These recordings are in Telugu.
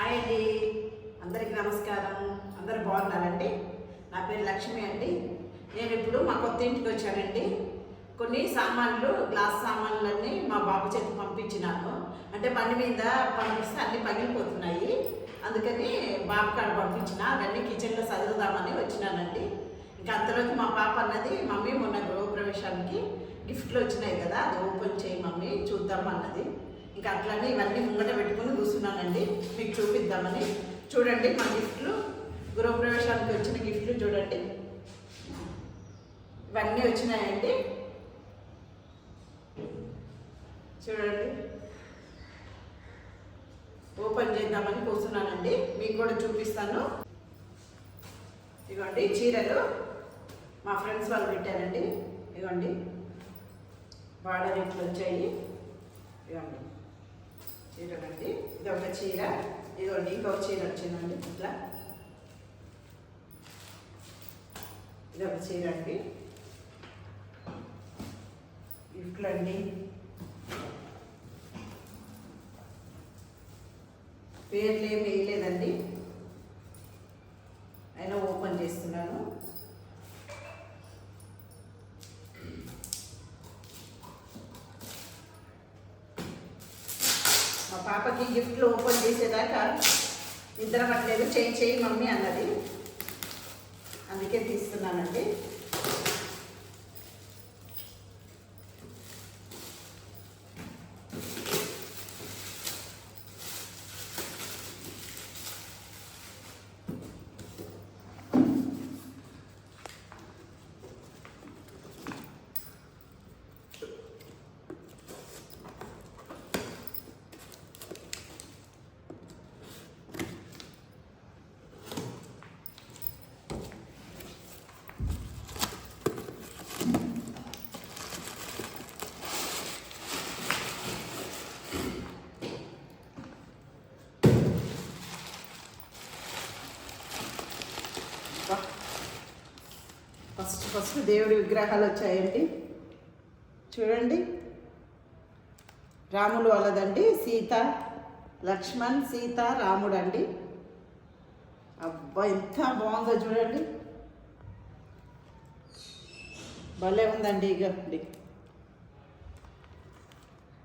హాయ్ అండి. అందరికీ నమస్కారం. అందరు బాగున్నారండి? నా పేరు లక్ష్మి అండి. నేను ఇప్పుడు మా కొత్త ఇంటికి వచ్చానండి. కొన్ని సామాన్లు గ్లాస్ సామాన్లన్నీ మా బాబు చేతి పంపించినాను. అంటే బండి మీద పంపిస్తే అన్నీ పగిలిపోతున్నాయి. అందుకని బాబు కాడ పంపించిన. అవన్నీ కిచెన్లో చదువుదామని వచ్చినానండి. ఇంకా అంతలోకి మా పాప అన్నది మమ్మీ మొన్న గృహప్రవేశానికి గిఫ్ట్లు వచ్చినాయి కదా అది ఓపెన్ చేయి మమ్మీ చూద్దాం అన్నది. ఇంకా అట్లనే ఇవన్నీ ముంగట పెట్టుకుని కూర్చున్నానండి. మీకు చూపిద్దామని. చూడండి మా గిఫ్ట్లు. గృహప్రవేశానికి వచ్చిన గిఫ్ట్లు చూడండి. ఇవన్నీ వచ్చినాయండి. చూడండి. ఓపెన్ చేద్దామని కూర్చున్నానండి. మీకు కూడా చూపిస్తాను. ఇదిగోండి చీరలు మా ఫ్రెండ్స్ వాళ్ళు పెట్టారండి. ఇదిగోండి బార్డర్ ఇట్లు వచ్చాయి. ఇదిగోండి చీరలండి ఇది ఒక చీర ఇదిగోండి ఇంకొక చీర వచ్చిందండి ఇట్లా ఇది ఒక చీర అండి. ఇట్లండి అండి. పేర్లు ఏమి వేయలేదండి. అయినా ఓపెన్ చేస్తున్నాను. పాపకి గిఫ్ట్లు ఓపెన్ చేసేదాకా నిద్ర పట్టలేదు. చేయి చేయి మమ్మీ అన్నది. అందుకే తీస్తున్నానండి. ఫస్ట్ దేవుడి విగ్రహాలు వచ్చాయండి చూడండి. రాములు వాళ్ళదండి. సీత లక్ష్మణ్ సీత రాముడు అండి అబ్బా ఎంత బాగుందో చూడండి. భలే ఉందండి ఇక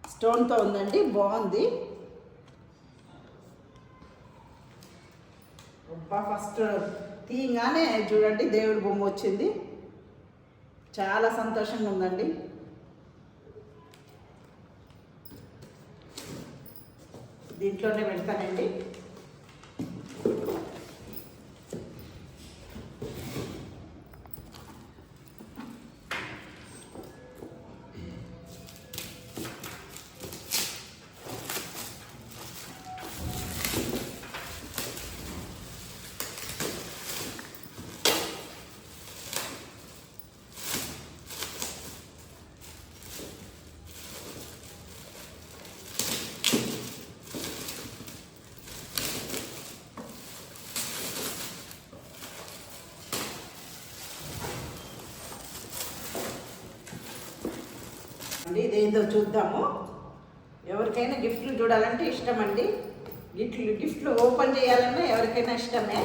స్టోన్తో ఉందండి. బాగుంది. అబ్బా ఫస్ట్ తీయగానే చూడండి దేవుడి బొమ్మ వచ్చింది. చాలా సంతోషంగా ఉందండి. దీంట్లోనే పెడతానండి అండి ఇదేందో చూద్దాము. ఎవరికైనా గిఫ్ట్లు చూడాలంటే ఇష్టం అండి గిఫ్ట్లు గిఫ్ట్లు ఓపెన్ చేయాలన్నా ఎవరికైనా ఇష్టమే.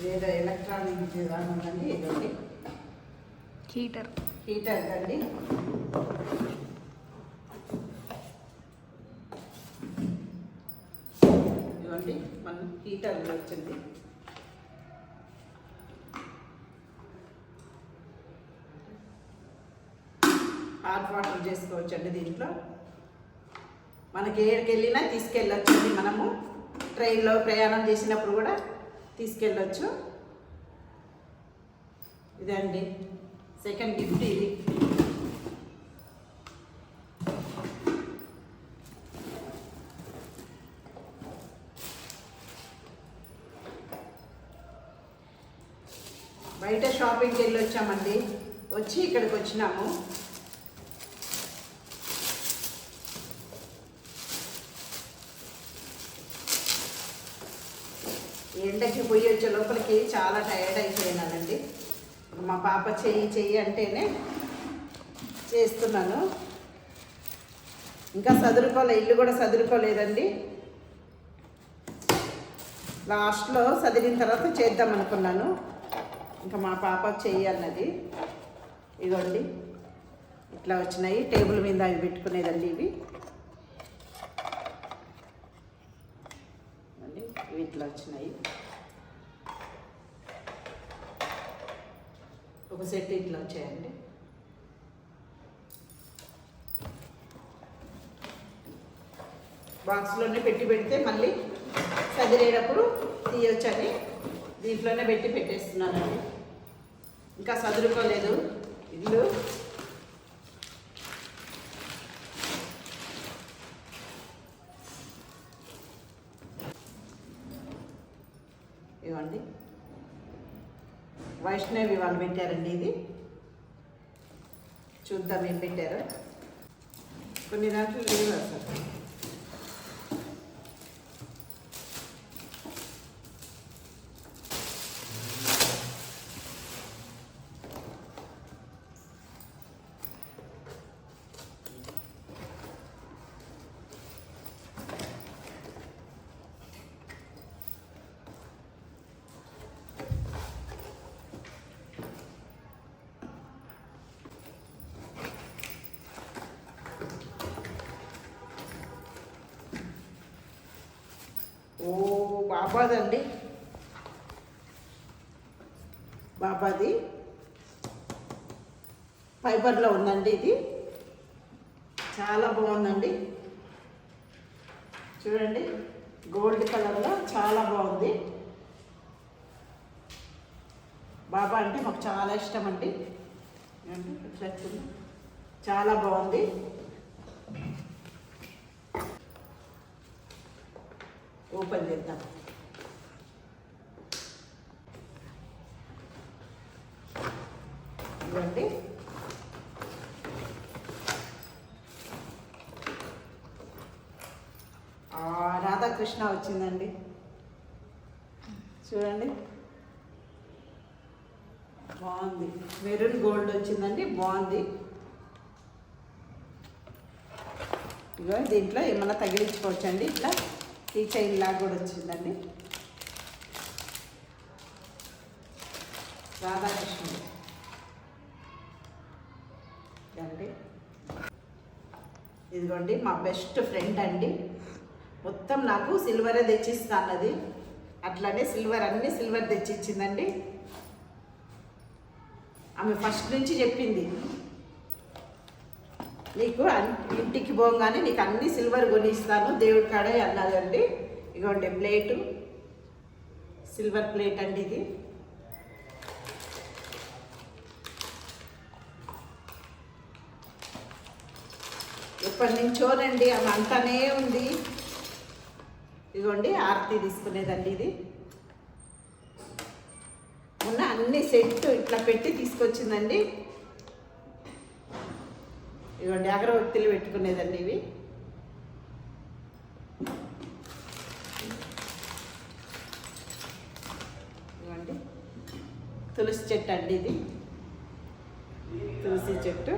ఇదేదో ఎలక్ట్రానిక్ విధానం ఉందండి ఇదండి హీటర్ హీటర్ అండి. ఇవ్వండి మన హీటర్ వచ్చింది. హాట్ వాటర్ చేసుకోవచ్చండి దీంట్లో. మనకి ఏడికి వెళ్ళినా తీసుకెళ్ళొచ్చండి మనము. ట్రైన్లో ప్రయాణం చేసినప్పుడు కూడా తీసుకెళ్ళొచ్చు. ఇదండి. సెకండ్ గిఫ్ట్ ఇది. బయట షాపింగ్కి వెళ్ళి వచ్చామండి వచ్చి ఇక్కడికి వచ్చినాము ఎండకి పోయి వచ్చే లోపలికి చాలా టైర్డ్ అయిపోయినానండి మా పాప చెయ్యి చెయ్యి అంటేనే చేస్తున్నాను. ఇంకా చదువుకోలే ఇల్లు కూడా చదువుకోలేదండి లాస్ట్లో చదివిన తర్వాత చేద్దాం అనుకున్నాను. ఇంకా మా పాప చెయ్యి అన్నది. ఇదిగోండి. ఇట్లా వచ్చినాయి టేబుల్ మీద అవి పెట్టుకునేదండి ఇవి ఇదిగోండి, ఇవి ఇట్లా వచ్చినాయి. ఒక సెట్ ఇట్లా వచ్చాయండి. బాక్స్లోనే పెట్టి పెడితే మళ్ళీ చదివేటప్పుడు తీయొచ్చని దీంట్లోనే పెట్టి పెట్టేస్తున్నానండి. ఇంకా సదురుకోలేదు. ఇల్లు ఇవ్వండి వైష్ణవి వాళ్ళు పెట్టారండి ఇది. చూద్దాం ఏం పెట్టారో. కొన్ని దాంట్లో లేవు అసలు బాబాదండి. బాబాది. ఫైబర్లో ఉందండి ఇది. చాలా బాగుందండి. చూడండి గోల్డ్ కలర్లో చాలా బాగుంది. బాబా అంటే మాకు చాలా ఇష్టం అండి చాలా బాగుంది. ఓపెన్ చేద్దాం. కృష్ణ వచ్చిందండి. చూడండి. బాగుంది. మెరూన్ గోల్డ్ వచ్చిందండి బాగుంది. ఇగో దీంట్లో ఏమన్నా తగిలించుకోవచ్చండి? ఇట్లా ఈ చైన్ లాగా కూడా వచ్చిందండి. రాధాకృష్ణుడు ఇదిగోండి మా బెస్ట్ ఫ్రెండ్ అండి. మొత్తం నాకు సిల్వరే తెచ్చిస్తానది అట్లానే సిల్వర్ అన్ని సిల్వర్ తెచ్చిచ్చిందండి. ఆమె ఫస్ట్ నుంచి చెప్పింది. నీకు ఇంటికి పోగానే నీకు అన్ని సిల్వర్ కొనిస్తాను దేవుడి కాడే అన్నదండి ఇగోండి ప్లేటు. సిల్వర్ ప్లేట్ అండి ఇది. ఎప్పటి నుంచోనండి ఆమె అంటానే ఉంది. ఇదిగోండి ఆరతి తీసుకునేదండి ఇది. మొన్న అన్ని సెట్ ఇట్లా పెట్టి తీసుకొచ్చిందండి. ఇదిగోండి అగరబత్తులు పెట్టుకునేదండి ఇవి. ఇవ్వండి తులసి చెట్టు అండి ఇది. తులసి చెట్టు.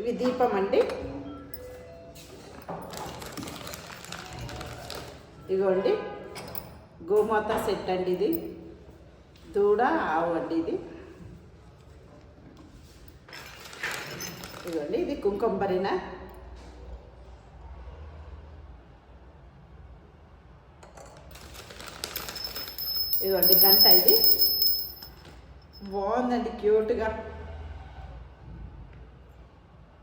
ఇవి దీపం అండి. ఇదిగోండి గోమాత సెట్ అండి ఇది. దూడ ఆవు అండి ఇది. ఇదిగోండి ఇది కుంకుంబరిన ఇదిగోండి గంట ఇది. బాగుందండి క్యూట్గా.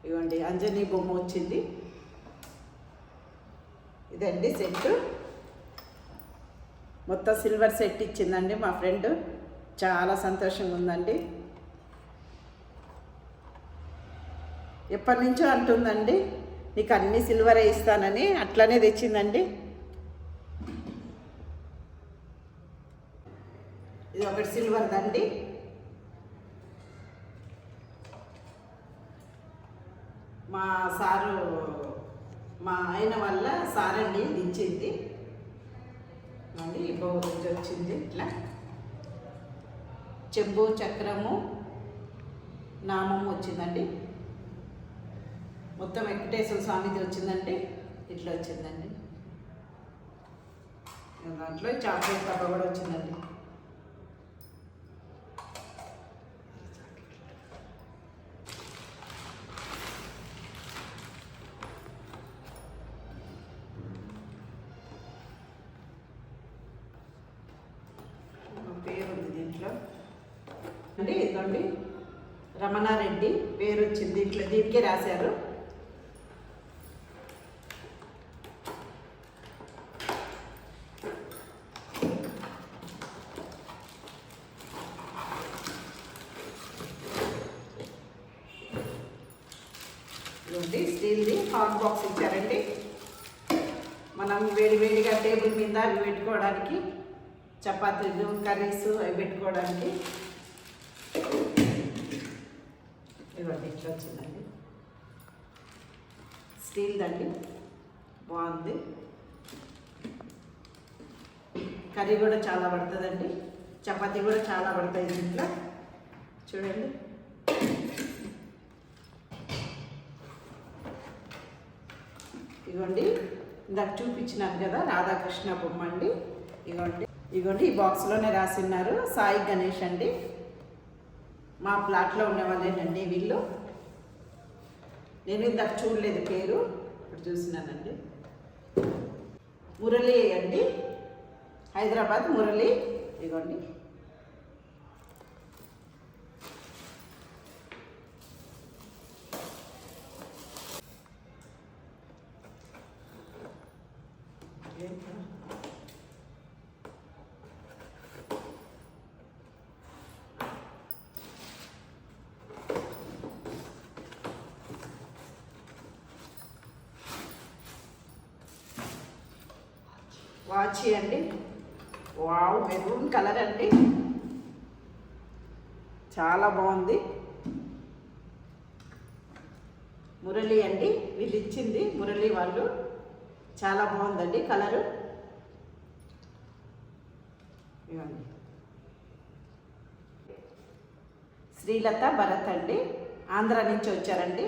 ఇవ్వండి అంజనీ బొమ్మ వచ్చింది. ఇదండి సెట్ మొత్తం సిల్వర్ సెట్ ఇచ్చిందండి మా ఫ్రెండ్. చాలా సంతోషంగా ఉందండి. ఎప్పటి నుంచో అంటుందండి నీకు అన్ని సిల్వరే ఇస్తానని అట్లనే తెచ్చిందండి. ఇది ఒకటి సిల్వర్ దండి. మా సారు మా ఆయన వల్ల సారండి దించింది ఇది ఇచ్చింది వచ్చింది ఇట్లా చెంబు చక్రము నామము వచ్చిందండి. మొత్తం వెంకటేశ్వర స్వామిది వచ్చిందండి ఇట్లా వచ్చిందండి. దాంట్లో చాక్లెట్ డబ్బా కూడా వచ్చిందండి ఒక పేరు ఉంది దీంట్లో అంటే ఇదండి రమణారెడ్డి పేరు వచ్చింది దీంట్లో దీనికే రాశారు. ఇదండి స్టీల్ది హాట్ బాక్స్ ఇచ్చారండి. మనం వేడి వేడిగా టేబుల్ మీద అవి పెట్టుకోవడానికి చపాతీలు కర్రీస్ అవి పెట్టుకోవడానికి. ఇవ్వండి ఇట్లా వచ్చిందండి. స్టీల్ దండి బాగుంది. కర్రీ కూడా చాలా పడుతుందండి. చపాతీ కూడా చాలా పడతాయి దీంట్లో చూడండి. ఇగోండి ఇందాక చూపించినాను కదా రాధాకృష్ణ బొమ్మ అండి. ఇగోండి. ఇగోండి ఈ బాక్స్లోనే రాసిన్నారు. సాయి గణేష్ అండి. మా ప్లాట్లో ఉన్న వాళ్ళేనండి వీళ్ళు. నేను ఇందాక చూడలేదు పేరు ఇప్పుడు చూసినానండి మురళి అండి. హైదరాబాద్ మురళి. ఇదిగోండి పచ్చి అండి వావ్ మెరూన్ కలర్ అండి. చాలా బాగుంది. మురళి అండి వీళ్ళు ఇచ్చింది మురళి వాళ్ళు. చాలా బాగుందండి కలరు. శ్రీలత భరత్ అండి ఆంధ్ర నుంచి వచ్చారండి.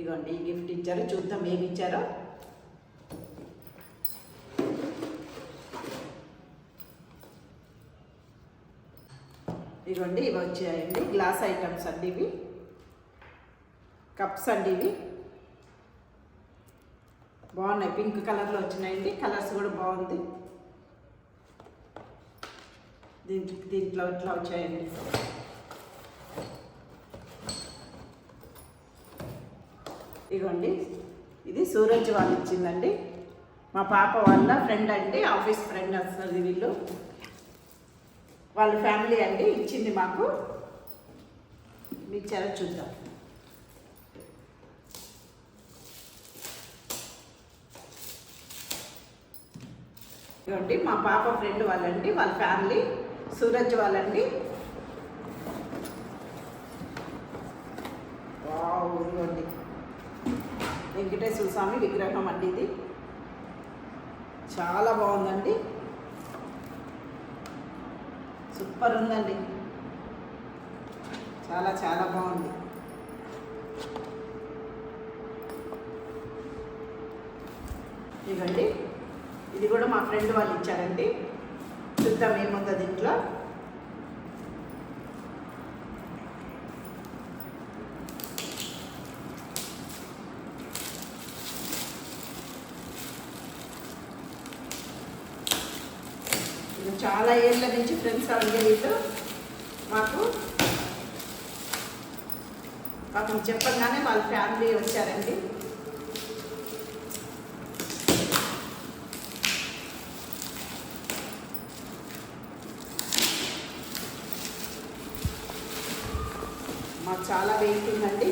ఇగోండి ఈ గిఫ్ట్ ఇచ్చారు చూద్దాం ఏమి ఇచ్చారో. ఇవ్వండి ఇవి వచ్చాయండి. గ్లాస్ ఐటమ్స్ అండి ఇవి. కప్స్ అండి ఇవి. బాగున్నాయి. పింక్ కలర్లో వచ్చినాయండి. కలర్స్ కూడా బాగుంది. దీంట్లో దీంట్లో ఇట్లా వచ్చాయండి. ఇగోండి ఇది సూరజ్ వాళ్ళు ఇచ్చిందండి. మా పాప వాళ్ళ ఫ్రెండ్ అండి ఆఫీస్ ఫ్రెండ్ వస్తుంది వీళ్ళు. వాళ్ళ ఫ్యామిలీ అండి ఇచ్చింది మాకు. మీకు చాలా చూద్దాం. ఇవ్వండి మా పాప ఫ్రెండ్ వాళ్ళండి వాళ్ళ ఫ్యామిలీ సూరజ్ వాళ్ళండి. వావ్ ఇదిగోండి. వెంకటేశ్వర స్వామి విగ్రహం అండి ఇది. చాలా బాగుందండి. సూపర్ ఉందండి. చాలా చాలా బాగుంది. ఇదండి ఇది కూడా మా ఫ్రెండ్ వాళ్ళు ఇచ్చారండి. చూద్దాం ఏముందో దీంట్లో ఇది చాలా ఏళ్ళ నుంచి ఫ్రెండ్స్ అండి మాకు పాపం చెప్పగానే వాళ్ళ ఫ్యామిలీ వచ్చారండి మాకు చాలా వెయిట్ ఉందండి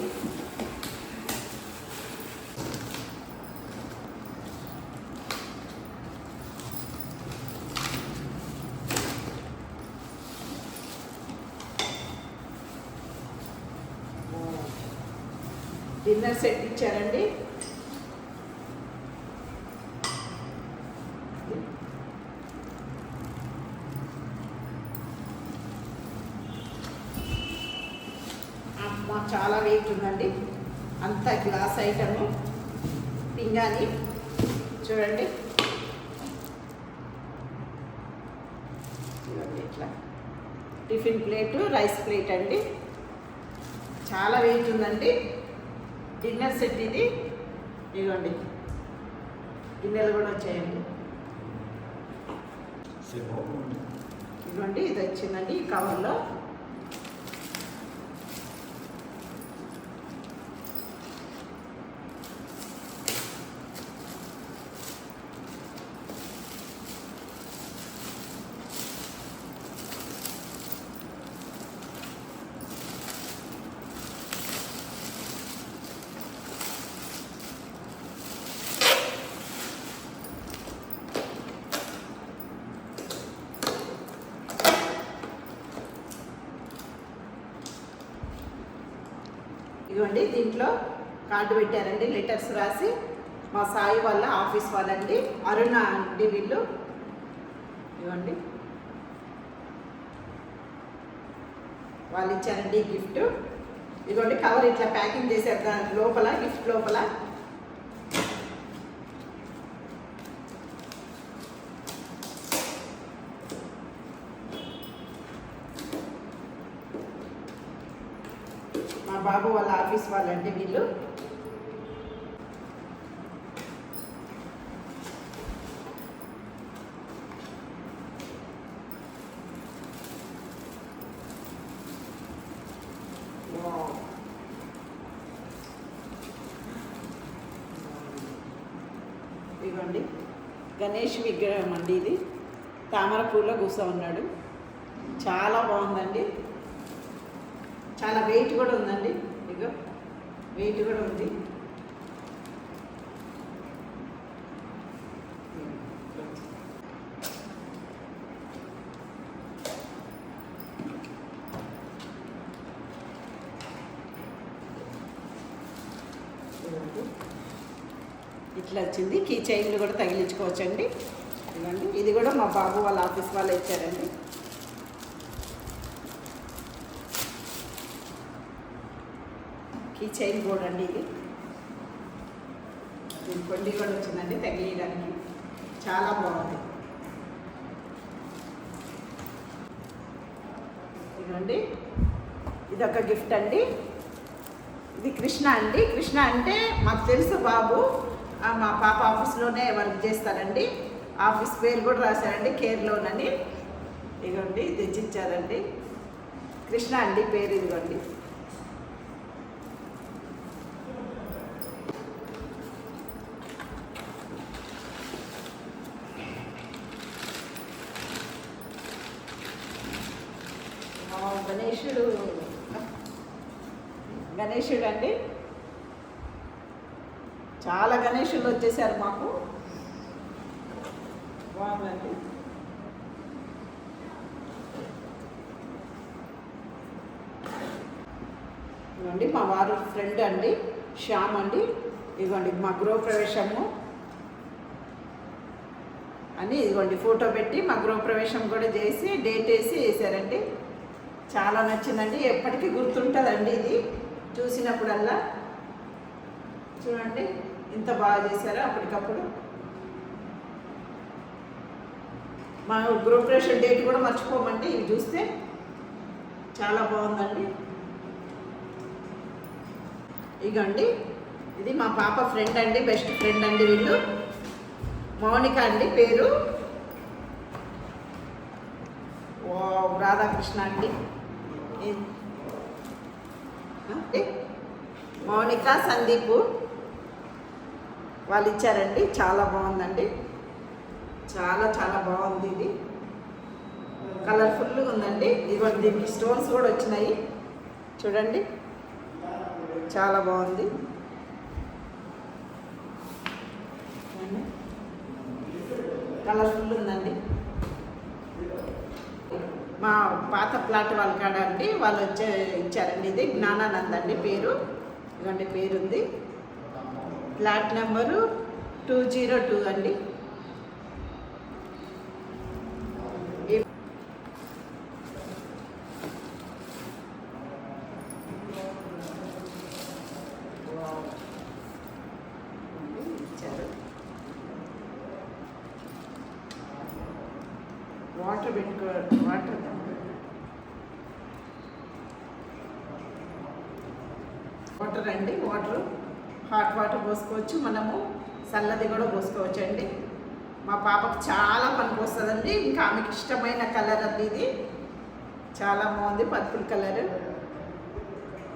డిన్నర్ సెట్ ఇచ్చారండి. అమ్మ చాలా వెయిట్ ఉందండి. అంత గ్లాస్ ఐటము పింగాని చూడండి. చూడండి ఇట్లా. టిఫిన్ ప్లేటు రైస్ ప్లేట్ అండి. చాలా వెయిట్ ఉందండి. డిన్నర్ సెట్ ఇది. ఇదిగోండి. గిన్నెలు కూడా వచ్చాయండి. ఇదిగోండి ఇది వచ్చిందండి ఈ కవర్లో. ఇదిగోండి దీంట్లో కార్డు పెట్టారండి. లెటర్స్ రాసి మా సాయి వాళ్ళ ఆఫీస్ వాళ్ళండి. అరుణ అండి వీళ్ళు. ఇవ్వండి. వాళ్ళు ఇచ్చారండి గిఫ్ట్. ఇదిగోండి కవర్ ఇట్లా ప్యాకింగ్ చేశారు దాని లోపల గిఫ్ట్ లోపల. బాబు వాళ్ళ ఆఫీస్ వాళ్ళండి వీళ్ళు. ఇవ్వండి. గణేష్ విగ్రహం అండి ఇది. తామర పూలో కూర్చో ఉన్నాడు. చాలా బాగుందండి. చాలా వెయిట్ కూడా ఉందండి. ఇగో వెయిట్ కూడా ఉంది. ఇట్లా వచ్చింది. కీ చైన్లు కూడా తగిలించుకోవచ్చండి. ఇది కూడా మా బాబు వాళ్ళ ఆఫీస్ వాళ్ళు ఇచ్చారండి. ఈ చైన్ బోర్డ్ అండి ఇది. దీని కొండి కూడా వచ్చిందండి తగిలియడానికి. చాలా బాగుంది. ఇదండి ఇది ఒక గిఫ్ట్ అండి. ఇది కృష్ణ అండి. కృష్ణ అంటే మాకు తెలుసు బాబు. మా పాప ఆఫీస్లోనే వర్క్ చేస్తారండి. ఆఫీస్ పేరు కూడా రాశారండి కేర్లోనని ఇదిగోండి తెచ్చిచ్చారండి. కృష్ణ అండి పేరు ఇదిగోండి. గణేశుడు గణేశుడు అండి. చాలా గణేశులు వచ్చేసారు మాకు. బాగుందండి. ఇదిగోండి మా వారు ఫ్రెండ్ అండి శ్యామ్ అండి. ఇదిగోండి మా గృహప్రవేశము అని ఇదిగోండి ఫోటో పెట్టి మా గృహప్రవేశం కూడా చేసి డేట్ వేసి వేసారండి. చాలా నచ్చిందండి. ఎప్పటికీ గుర్తుంటుందండి ఇది. చూసినప్పుడల్లా చూడండి ఇంత బాగా చేశారో అప్పటికప్పుడు. మా గృహప్రవేశం డేట్ కూడా మర్చిపోమండి. ఇవి చూస్తే చాలా బాగుందండి. ఇగండి ఇది మా పాప ఫ్రెండ్ అండి బెస్ట్ ఫ్రెండ్ అండి వీళ్ళు. మౌనిక అండి పేరు. ఓ రాధాకృష్ణ అండి. మౌనిక సందీపు వాళ్ళు ఇచ్చారండి. చాలా బాగుందండి. చాలా చాలా బాగుంది ఇది. కలర్ఫుల్గా ఉందండి. ఇవాళ దీనికి స్టోన్స్ కూడా వచ్చినాయి. చూడండి. చాలా బాగుంది. కలర్ఫుల్ ఉందండి. మా పాత ప్లాట్ వాళ్ళ కాడ అండి వాళ్ళు వచ్చే ఇచ్చారండి ఇది. జ్ఞానానంద్ అండి పేరు. ఇలాంటి పేరుంది. Plot number two zero two అండి ఈ- ఇచ్చారు వాటర్ పెట్టుకో వాటర్ వాటర్ అండి వాటర్ హాట్ వాటర్ పోసుకోవచ్చు మనము చల్లది కూడా పోసుకోవచ్చండి. మా పాపకు చాలా పనికి వస్తుందండి. ఇంకా ఆమెకి ఇష్టమైన కలర్ అండి ఇది. చాలా బాగుంది పర్పుల్ కలర్.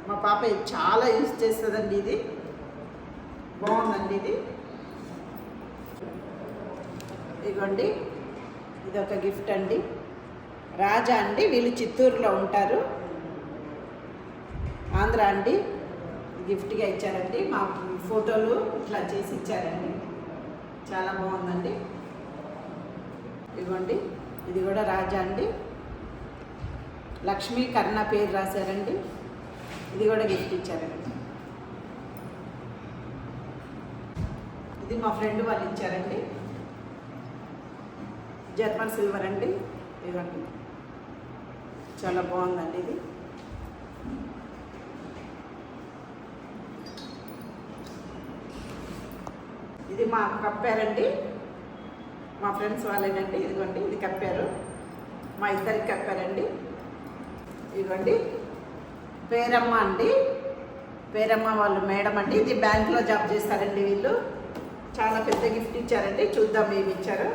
మా పాప ఇది చాలా యూజ్ చేస్తుందండి ఇది. బాగుందండి ఇది. ఇదిగోండి. ఇది ఒక గిఫ్ట్ అండి. రాజా అండి. వీళ్ళు చిత్తూరులో ఉంటారు. ఆంధ్ర అండి. గిఫ్ట్గా ఇచ్చారండి. మా ఫోటోలు ఇట్లా చేసి ఇచ్చారండి. చాలా బాగుందండి. ఇదిగోండి ఇది కూడా రాజా అండి. లక్ష్మీ కర్ణ పేరు రాశారండి. ఇది కూడా గిఫ్ట్ ఇచ్చారండి. ఇది మా ఫ్రెండ్ వాళ్ళు ఇచ్చారండి. జర్మన్ సిల్వర్ అండి. ఇదిగోండి. చాలా బాగుందండి ఇది. ఇది మా కప్పారండి. మా ఫ్రెండ్స్ వాళ్ళేనండి. ఇదిగోండి ఇది కప్పారు. మా ఇద్దరికి కప్పారండి. ఇదిగోండి. పేరమ్మ అండి. పేరమ్మ వాళ్ళు మేడం అండి. ఇది బ్యాంక్లో జాబ్ చేస్తారండి వీళ్ళు. చాలా పెద్ద గిఫ్ట్ ఇచ్చారండి. చూద్దాం ఏమి ఇచ్చారు.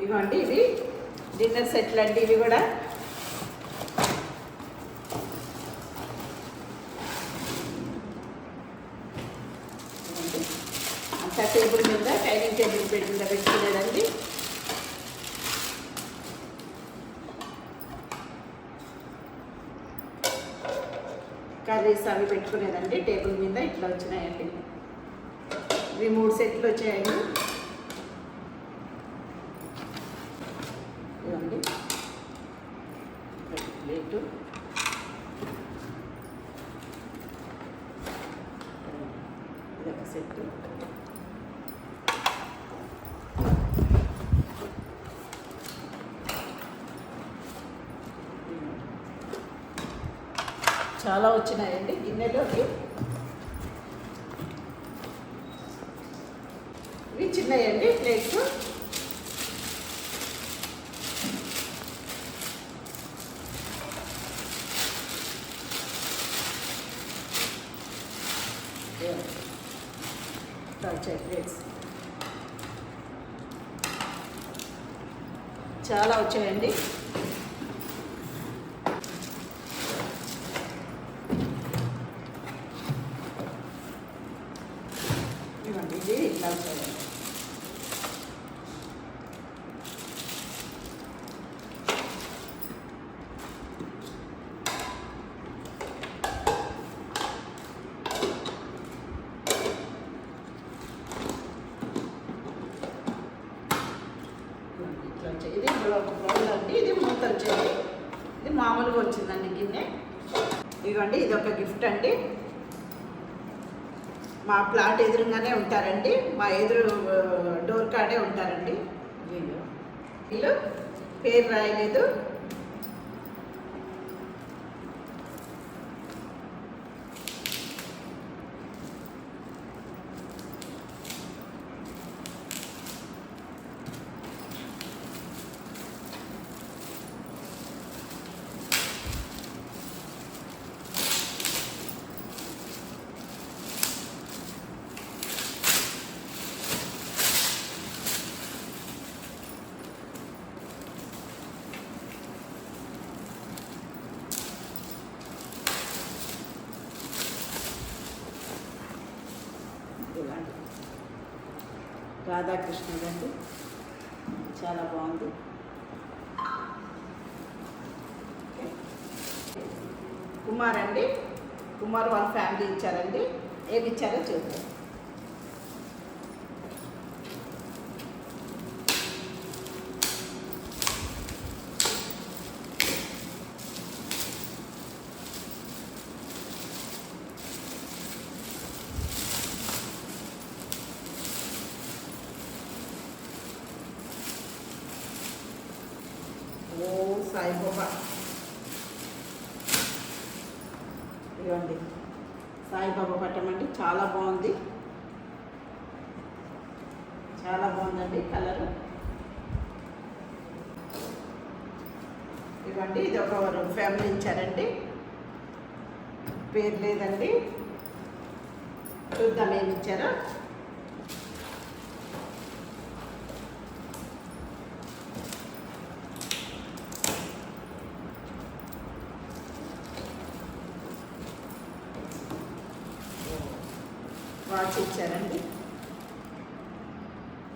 ఇదిగోండి ఇవి డిన్నర్ సెట్లు అండి ఇవి కూడా ఇదిగోండి. అంతా టేబుల్ మీద డైనింగ్ టేబుల్ మీద పెట్టుకునేదండి. కర్రీస్ అవి పెట్టుకునేదండి. టేబుల్ మీద ఇట్లా వచ్చినాయండి. ఇవి మూడు సెట్లు వచ్చాయండి. ఇవ్వండి ప్లేటు. సెట్ చాలా వచ్చినాయండి గిన్నెలోకి ఇవి చిన్నయండి ప్లేట్స్ వచ్చాయి ప్లేట్స్ చాలా వచ్చాయండి ఇవ్వండి ఇది ఇట్లా వచ్చాయండి ఇట్లా వచ్చాయి ఇది బ్రౌన్ అండి ఇది మూత వచ్చేది ఇది మామూలుగా వచ్చిందండి గిన్నె ఇదిగోండి ఇది ఒక గిఫ్ట్ అండి మా కిందనే ఉంటారండి. మా ఎదురు డోర్ కాడే ఉంటారండి. వీళ్ళు పేరు రాయలేదు. రాధాకృష్ణుడండి చాలా బాగుంది. కుమార్ అండి. కుమార్ వాళ్ళ ఫ్యామిలీ ఇచ్చారండి. ఏమి ఇచ్చారో చూద్దాం సాయిబాబా ఇవ్వండి సాయిబాబా పట్టం అండి చాలా బాగుంది. చాలా బాగుందండి కలర్. ఇవ్వండి ఇది ఒక ఫ్యామిలీ ఇచ్చారండి. పేరు లేదండి. చూద్దాం ఏమి ఇచ్చారో. వాచ్ ఇచ్చారండి.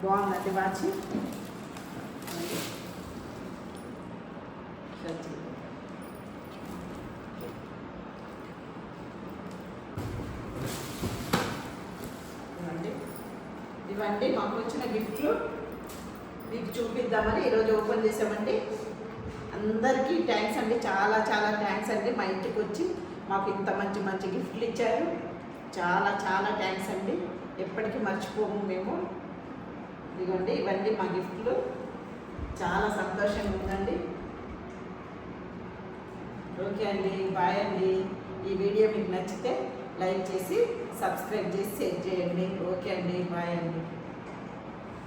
బాగుందండి వాచ్. ఇవ్వండి. ఇవ్వండి మాకు వచ్చిన గిఫ్ట్లు. మీకు చూపిద్దామని ఈరోజు ఓపెన్ చేసామండి. అందరికీ థ్యాంక్స్ అండి. చాలా చాలా థ్యాంక్స్ అండి మా ఇంటికి వచ్చి మాకు ఇంత మంచి మంచి గిఫ్ట్లు ఇచ్చారు. చాలా చాలా థ్యాంక్స్ అండి. ఎప్పటికీ మర్చిపోము మేము. ఇదిగోండి ఇవన్నీ మా గిఫ్ట్లు. చాలా సంతోషంగా ఉందండి. ఓకే అండి బాయ్ అండి. ఈ వీడియో మీకు నచ్చితే లైక్ చేసి సబ్స్క్రైబ్ చేసి షేర్ చేయండి. ఓకే అండి బాయ్ అండి.